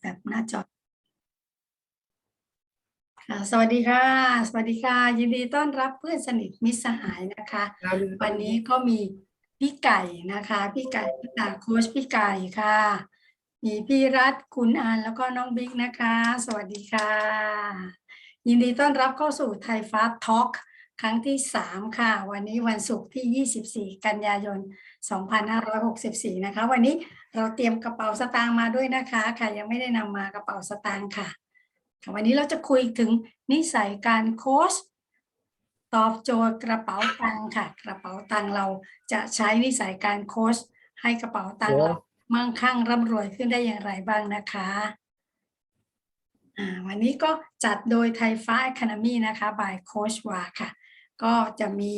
แบบหน้าจอค่ะสวัสดีค่ะ สวัสดีค่ะ ยินดีต้อนรับเพื่อนสนิทมิตรสหายนะคะ วันนี้ก็มีพี่ไก่นะคะ พี่ไก่จากโค้ชพี่ไก่ค่ะ มีพี่รัฐคุณอานแล้วก็น้องบิ๊กนะคะ สวัสดีค่ะ ยินดีต้อนรับเข้าสู่ไทยฟาสทอล์ก ครั้งที่ 3 ค่ะ วันนี้วันศุกร์ที่ 24 กันยายน 2564 นะคะ วันนี้เราเตรียมกระเป๋าสตางค์มาด้วยนะคะค่ะยังไม่ได้นำมากระเป๋าสตางค์ค่ะ วันนี้เราจะคุยถึงนิสัยการโค้ชตอบโจทย์กระเป๋าตังค์ค่ะ กระเป๋าตังค์เราจะใช้นิสัยการโค้ชให้กระเป๋าตังค์เรามั่งคั่งร่ำรวยขึ้นได้อย่างไรบ้างนะคะวันนี้ก็จัดโดยไทยฟ้า Academy นะคะ by โคชวาค่ะ ก็จะมี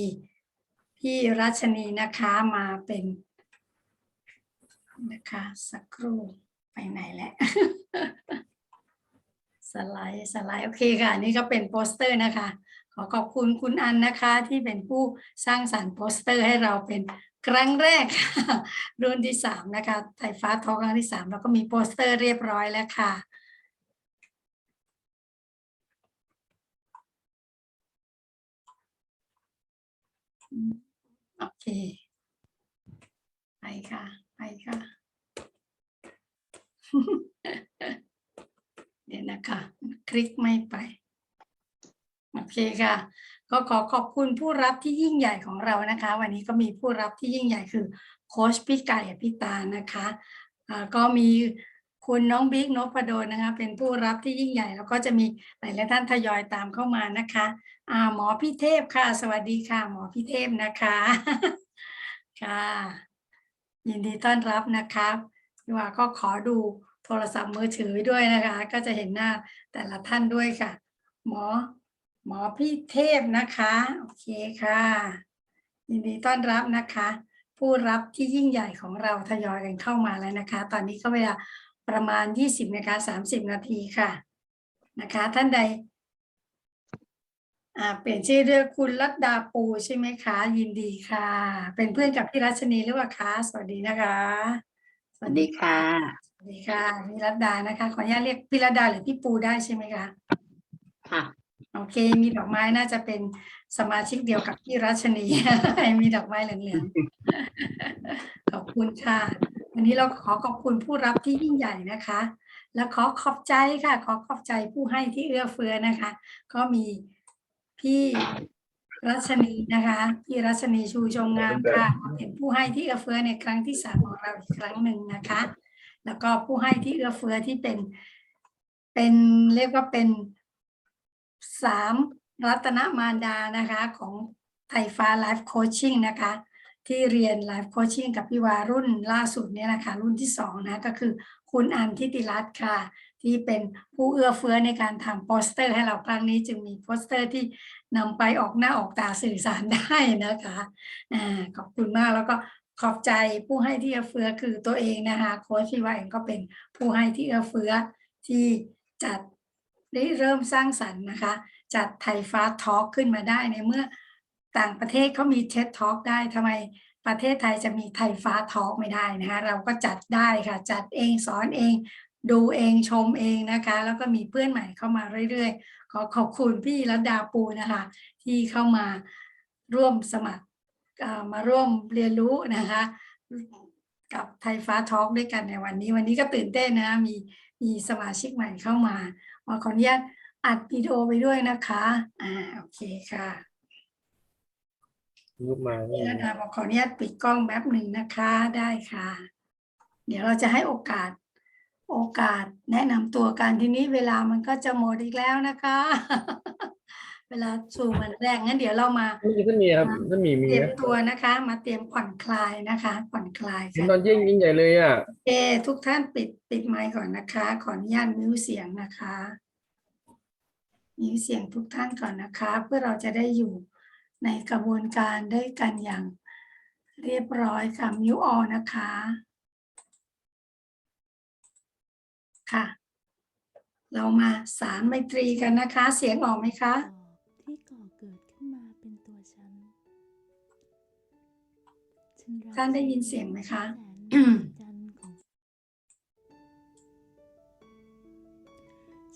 พี่รัชนีนะคะมาเป็นนะคะสักครู่ไปไหนแล้วสไลด์สไลด์โอเคค่ะนี่ก็เป็นโปสเตอร์นะคะ ขอขอบคุณคุณอันนะคะที่เป็นผู้สร้างสรรค์โปสเตอร์ให้เราเป็นครั้งแรกรุ่นที่สามนะคะไทยฟ้าทอครั้งที่สามเราก็มีโปสเตอร์เรียบร้อยแล้วค่ะ โอเค ไปค่ะ ไปค่ะ เดี๋ยวนะคะ คลิกไม่ไป โอเคค่ะ ก็ขอขอบคุณผู้รับที่ยิ่งใหญ่ของเรานะคะ วันนี้ก็มีผู้รับที่ยิ่งใหญ่คือโค้ชพี่ไก่อภิตานะคะก็มี คุณน้องบิ๊กนพดลนะคะ เป็นผู้รับที่ยิ่งใหญ่ แล้วก็จะมีหลายๆท่านทยอยตามเข้ามานะคะอ่าหมอพี่เทพค่ะ สวัสดีค่ะ หมอพี่เทพนะคะค่ะ ยินดีต้อนรับนะครับพี่ว่าก็ขอดูโทรศัพท์มือถือด้วยนะคะ ก็จะเห็นหน้าแต่ละท่านด้วยค่ะ หมอหมอพี่เทพนะคะโอเคค่ะ ยินดีต้อนรับนะคะ ผู้รับที่ยิ่งใหญ่ของเราทยอยกันเข้ามาแล้วนะคะ ตอนนี้ก็เวลา ประมาณ 20นาฬิกา30 นาทีค่ะนะคะ ท่านใดอ่าเปลี่ยนชื่อเรียกคุณรัตดาปูใช่ไหมคะ ยินดีค่ะ เป็นเพื่อนกับพี่รัชนีหรือเปล่าคะสวัสดีนะคะ สวัสดีค่ะ สวัสดีค่ะพี่รัตดานะคะ ขออนุญาตเรียกพี่รัตดาหรือพี่ปูได้ใช่ไหมคะค่ะโอเค มีดอกไม้น่าจะเป็นสมาชิกเดียวกับพี่รัชนีมีดอกไม้เหลืองๆขอบคุณค่ะ วันนี้เราขอขอบคุณผู้รับที่ยิ่งใหญ่นะคะ แล้วขอขอบใจค่ะ ขอขอบใจผู้ให้ที่เอื้อเฟื้อนะคะ ก็มีพี่รัชนีนะคะพี่รัชนีชูชงงามค่ะเป็นผู้ให้ที่เอื้อเฟื้อในครั้งที่สามของเราอีกครั้งหนึ่งนะคะ แล้วก็ผู้ให้ที่เอื้อเฟื้อที่เป็น เป็นเรียกว่าเป็นสามรัตนมารดานะคะของไทยฟ้าไลฟ์โคชชิ่งนะคะ ที่เรียนไลฟ์โคชชิ่งกับพี่วารุ่นล่าสุดเนี่ยนะคะรุ่นที่สองนะก็คือคุณอันทิติรัตน์ค่ะ ที่เป็นผู้เอื้อเฟื้อในการทำโปสเตอร์ ให้เราครั้งนี้จึงมีโปสเตอร์ที่นำไปออกหน้าออกตาสื่อสารได้นะคะอ่าขอบคุณมากแล้วก็ขอบใจผู้ให้ที่เอื้อเฟื้อคือตัวเองนะคะโค้ชพี่วาเองก็เป็นผู้ให้ที่เอื้อเฟื้อที่จัดได้เริ่มสร้างสรรค์นะคะ จัดไทยฟ้าทอล์กขึ้นมาได้ในเมื่อ ต่างประเทศเขามีเท็ดทอล์กได้ทำไมประเทศไทยจะมีไทยฟ้าทอล์กไม่ได้นะคะเราก็จัดได้ค่ะ จัดเองสอนเอง ดูเองชมเองนะคะ แล้วก็มีเพื่อนใหม่เข้ามาเรื่อยๆ ขอขอบคุณพี่รัตดาปูนะคะ ที่เข้ามาร่วมสมัครเอ่อมาร่วมเรียนรู้นะคะ กับไทยฟ้าทอล์กด้วยกันในวันนี้ วันนี้ก็ตื่นเต้นนะมีมีสมาชิกใหม่เข้ามาขออนุญาตอัดวิดีโอไปด้วยนะคะ อ่า โอเคค่ะ รูปมาพี่รัตดาบอกขออนุญาตปิดกล้องแป๊บหนึ่งนะคะได้ค่ะ เดี๋ยวเราจะให้โอกาส โอกาสแนะนำตัวกันทีนี้เวลามันก็จะหมดอีกแล้วนะคะ เวลาสู่วันแรกงั้นเดี๋ยวเรามาไม่มีท่านมีครับท่านมีมีเตรียมนะตัวนะคะ มาเตรียมผ่อนคลายนะคะ ผ่อนคลายเห็นค่ะ ตอนเยิ่งยิ่งใหญ่เลยอะ โอเคทุกท่านปิดปิดไมค์ก่อนนะคะ ขออนุญาตมิวเสียงนะคะมิวเสียงทุกท่านก่อนนะคะ เพื่อเราจะได้อยู่ ในกระบวนการด้วยกันอย่างเรียบร้อยค่ะมิวออนะคะ ค่ะ เรามาสารไมตรีกันนะคะ เสียงออกไหมคะ ที่ก่อเกิดขึ้นมาเป็นตัวฉันฉันรักท่านได้ยินเสียงไหมคะ แสนมหัศจรรย์ของ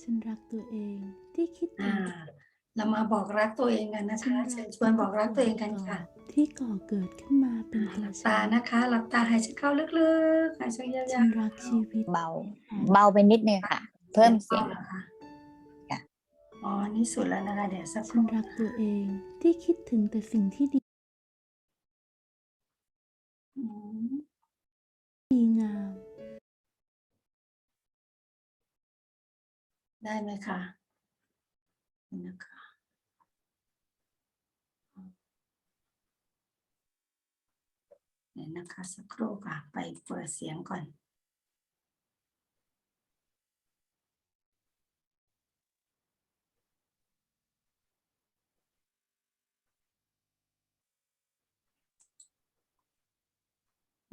ฉันรักตัวเองที่คิดถึอ่า ง เรามาบอกรักตัวเองกันนะคะ เชิญชวนบอกรักตัวเองกันค่ะ ที่ก่อเกิดขึ้นมาเป็นอ่าหตัวลับฉัตานนะคะหลับตาหายใจเข้าลึกๆหายใจยาวฉันรักชีวิตเบา เบาไปนิดนึงค่ะๆเพิ่มเสียงหรอคะค่ะอ๋อนี่สุดแล้วนะคะเดี๋ยวสักคฉันรู่รักตัวเองที่คิดถึงแต่สิ่งที่ดีอืมดีงาม ได้ไหมคะนี่นะคะ เดี๋ยวนะคะสักครู่ค่ะ ไปเปิดเสียงก่อน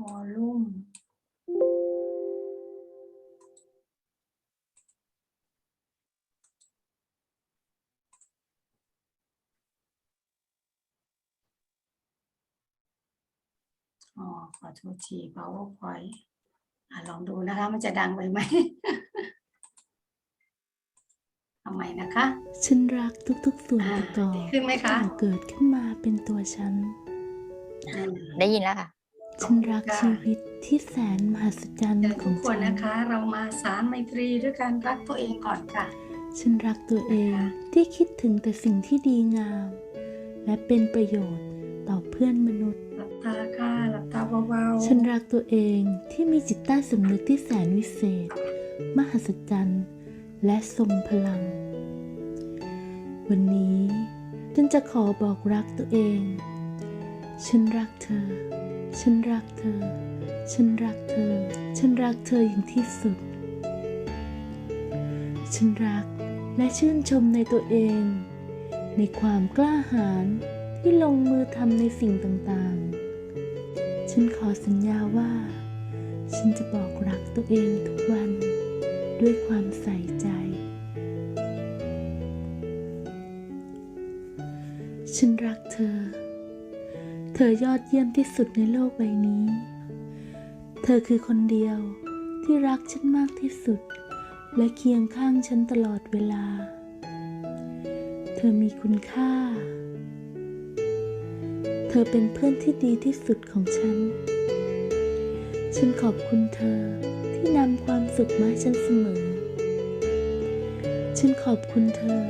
วอลลุ่ม ขอโทษที PowerPoint อะลองดูนะคะ มันจะดังไปไหมทำไมนะคะ ฉันรักทุกๆส่วนอ่าประกอบดีขึ้นไหมคะที่ก่อเกิดขึ้นมาเป็นตัวฉันอืมได้ยินแล้วค่ะ ฉันรักค่ะชีวิตที่แสนมหัศจรรย์เชิญขทุอกงคนฉันนะคะ เรามาสารไมตรีด้วยการรักตัวเองก่อนค่ะ ฉันรักตัวเองค่ะที่คิดถึงแต่สิ่งที่ดีงาม และเป็นประโยชน์ต่อเพื่อนมนุษย์หลับ ตาค่ะ หลับตาเบาๆ ฉันรักตัวเองที่มีจิตใต้สำนึกที่แสนวิเศษ มหัศจรรย์ และทรงพลัง วันนี้ฉันจะขอบอกรักตัวเอง ฉันรักเธอ ฉันรักเธอ ฉันรักเธอ ฉันรักเธออย่างที่สุด ฉันรักและชื่นชมในตัวเอง ในความกล้าหาญที่ลงมือทำในสิ่งต่างๆ ฉันขอสัญญาว่า ฉันจะบอกรักตัวเองทุกวันด้วยความใส่ใจ ฉันรักเธอ เธอยอดเยี่ยมที่สุดในโลกใบนี้ เธอคือคนเดียวที่รักฉันมากที่สุด และเคียงข้างฉันตลอดเวลา เธอมีคุณค่า ธอเป็นเพื่อนที่ดีที่สุดของฉัน ฉันขอบคุณเธอที่นำความสุขมาให้ฉันเสมอ ฉันขอบคุณเธอ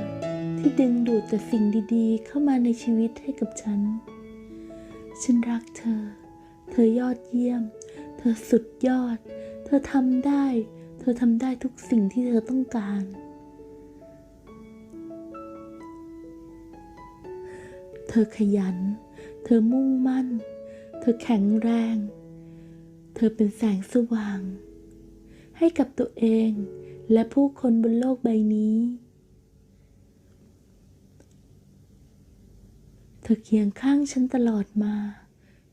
ที่ดึงดูดแต่สิ่งดีๆ เข้ามาในชีวิตให้กับฉัน ฉันรักเธอ เธอยอดเยี่ยม เธอสุดยอด เธอทำได้ เธอทำได้ทุกสิ่งที่เธอต้องการ เธอขยัน เธอมุ่งมั่น เธอแข็งแรง เธอเป็นแสงสว่าง ให้กับตัวเองและผู้คนบนโลกใบนี้ เธอเคียงข้างฉันตลอดมา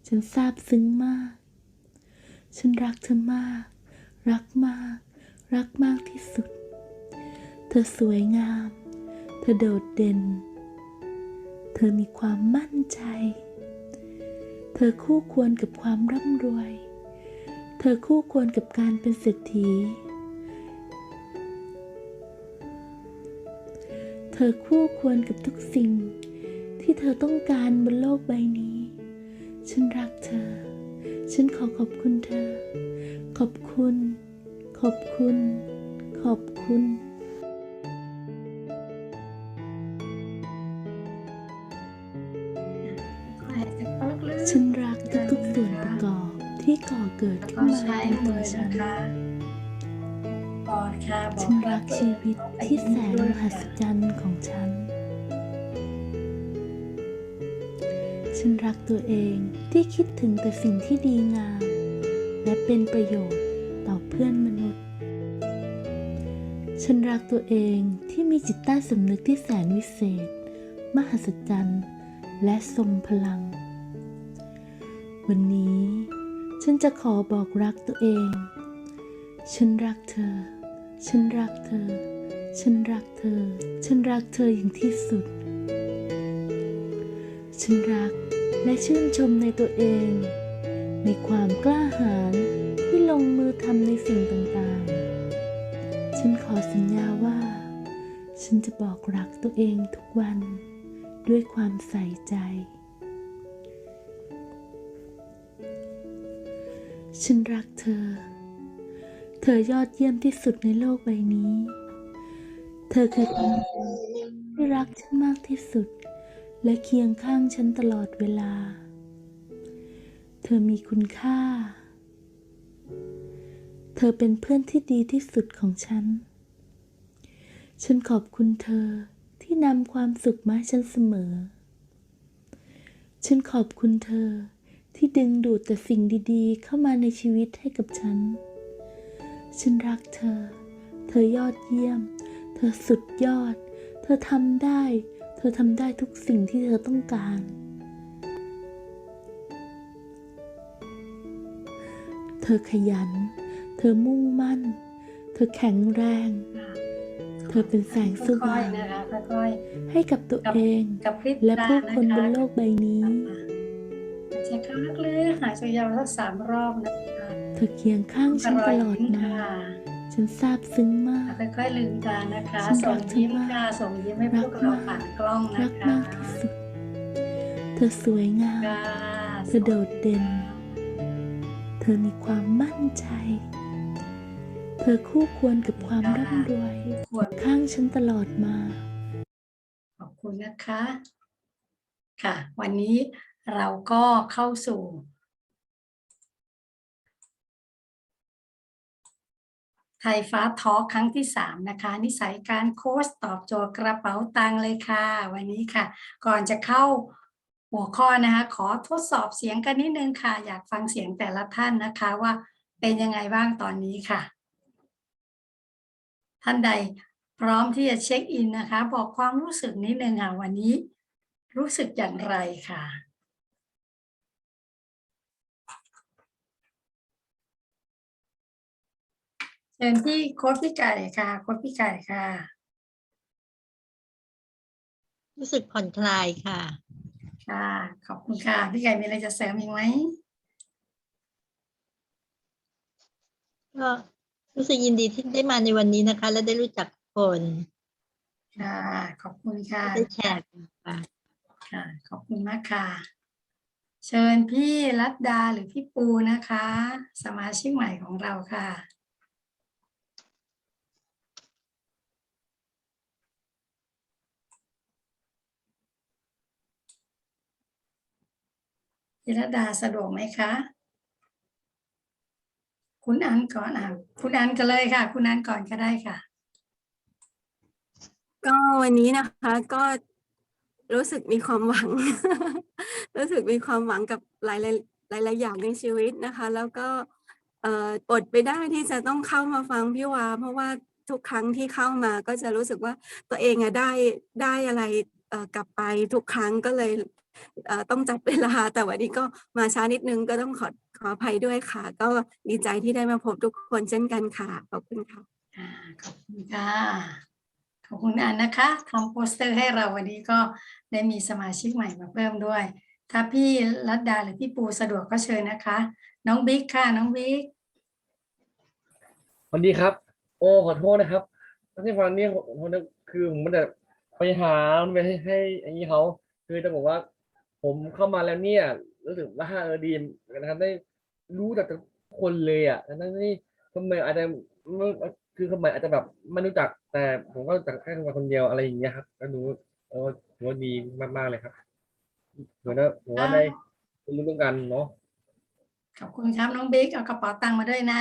ฉันซาบซึ้งมาก ฉันรักเธอมาก รักมาก รักมากที่สุด เธอสวยงาม เธอโดดเด่น เธอมีความมั่นใจ ธอคู่ควรกับความร่ำรวย เธอคู่ควรกับการเป็นเศรษฐี เธอคู่ควรกับทุกสิ่งที่เธอต้องการบนโลกใบนี้ ฉันรักเธอ ฉันขอขอบคุณเธอ ขอบคุณ ขอบคุณ ขอบคุณ แล้วขึ้ก็นมาใช้เป็นตัวฉันะคะกอดค่ะบอฉันรักชีวิตที่แสนมหัศจรรย์ของฉัน ฉันรักตัวเองที่คิดถึงแต่สิ่งที่ดีงาม และเป็นประโยชน์ต่อเพื่อนมนุษย์ ฉันรักตัวเองที่มีจิตใต้สำนึกที่แสนวิเศษ มหัศจรรย์ และทรงพลัง วันนี้ ฉันจะขอบอกรักตัวเอง ฉันรักเธอ ฉันรักเธอ ฉันรักเธอ ฉันรักเธออย่างที่สุด ฉันรักและชื่นชมในตัวเอง ในความกล้าหาญที่ลงมือทำในสิ่งต่างๆ ฉันขอสัญญาว่า ฉันจะบอกรักตัวเองทุกวัน ด้วยความใส่ใจ ฉันรักเธอ เธอยอดเยี่ยมที่สุดในโลกใบนี้ เธอคือคนที่รักฉันมากที่สุด และเคียงข้างฉันตลอดเวลา เธอมีคุณค่า เธอเป็นเพื่อนที่ดีที่สุดของฉัน ฉันขอบคุณเธอที่นำความสุขมาให้ฉันเสมอ ฉันขอบคุณเธอ ที่ดึงดูดแต่สิ่งดีๆ เข้ามาในชีวิตให้กับฉัน ฉันรักเธอ เธอยอดเยี่ยม เธอสุดยอด เธอทำได้ เธอทำได้ทุกสิ่งที่เธอต้องการ เธอขยัน เธอมุ่งมั่น เธอแข็งแรง เธอเป็นแสงสค่อว่ายงๆนะคะค่อยให้กับตัวเองๆกับพริบและตาผู้คนบะะนโลกใบนี้ หายใจเข้าลึกๆหายใจยาวสักสามรอบนะคะเธอเคียงข้างฉันตลอดยิ้มาค่ะฉันซาบซึ้งมากค่อยๆลืมตานะคะฉันส่รังกเธอยิ้มมากค่ะส่งยิ้มให้พวกรัเรากมากผ่านกล้องรันะกคะมากที่สุด เธอสวยงามค่ะเธอโดดเด่น เธอมีความมั่นใจ เธอคู่ควรกับความร่ำรวยขวดข้างฉันตลอดมา ขอบคุณนะคะ ค่ะ วันนี้ เราก็เข้าสู่ไทยฟ้าทอล์คครั้งที่สามนะคะ นิสัยการโค้ชตอบโจทย์กระเป๋าตังค์เลยค่ะ วันนี้ค่ะ ก่อนจะเข้าหัวข้อนะคะ ขอทดสอบเสียงกันนิดนึงค่ะ อยากฟังเสียงแต่ละท่านนะคะว่าเป็นยังไงบ้างตอนนี้ค่ะ ท่านใดพร้อมที่จะเช็คอินนะคะ บอกความรู้สึกนิดนึงค่ะ วันนี้รู้สึกอย่างไรค่ะ เชิญที่โค้ชพี่ไก่ค่ะโค้ชพี่ไก่ค่ะ รู้สึกผ่อนคลายค่ะ ค่ะ ขอบคุณค่ะ พี่ไก่มีอะไรจะเสริมอีกไหมก็รู้สึกยินดีที่ได้มาในวันนี้นะคะ และได้รู้จักคนค่ะ ขอบคุณค่ะได้แชร์กันค่ะค่ะ ขอบคุณมากค่ะ เชิญพี่รัตดาหรือพี่ปูนะคะ สมาชิกใหม่ของเราค่ะ พี่รัตดาสะดวกไหมคะ คุณอันก่อนอะคุณอันกันเลยค่ะ คุณอันก่อนก็ได้ค่ะ ก็วันนี้นะคะก็รู้สึกมีความหวัง รู้สึกมีความหวังกับหลายหลายหลายอย่างในชีวิตนะคะ แล้วก็อดไปได้ที่จะต้องเข้ามาฟังพี่วา เพราะว่าทุกครั้งที่เข้ามาก็จะรู้สึกว่าตัวเองอะได้ได้อะไรกลับไปทุกครั้งก็เลย ต้องจัดเวลา แต่วันนี้ก็มาช้านิดนึงก็ต้องขอขออภัยด้วยค่ะ ก็ดีใจที่ได้มาพบทุกคนเช่นกันค่ะ ขอบคุณค่ะค่ะขอบคุณค่ะ ขอบคุณอันนะคะทำโปสเตอร์ให้เราวันนี้ก็ได้มีสมาชิกใหม่มาเพิ่มด้วย ถ้าพี่รัตดาหรือพี่ปูสะดวกก็เชิญนะคะ น้องบิ๊กค่ะ น้องบิ๊กสวัสดีครับ โอ้ขอโทษนะครับที่ฟังนี่ผมคือผมมันจะไปหามันไปให้ให้ไอ้นี้เขาคือจะบอกว่า ผมเข้ามาแล้วเนี่ยรู้สึกว่าเออดีนะครับได้รู้จากทุกคนเลยอะทั้งที่คนใหม่อาจจะไม่คือคนใหม่อาจจะแบบไม่รู้จักแต่ผมก็รู้จักแค่คนคนเดียวอะไรอย่างเงี้ยครับก็รู้เออถือว่าดีมากๆเลยครับเหมือนว่าผมว่าได้รู้ร่วมกันเนาะขอบคุณครับน้องบิ๊กเอากระเป๋าตังค์มาด้วยนะ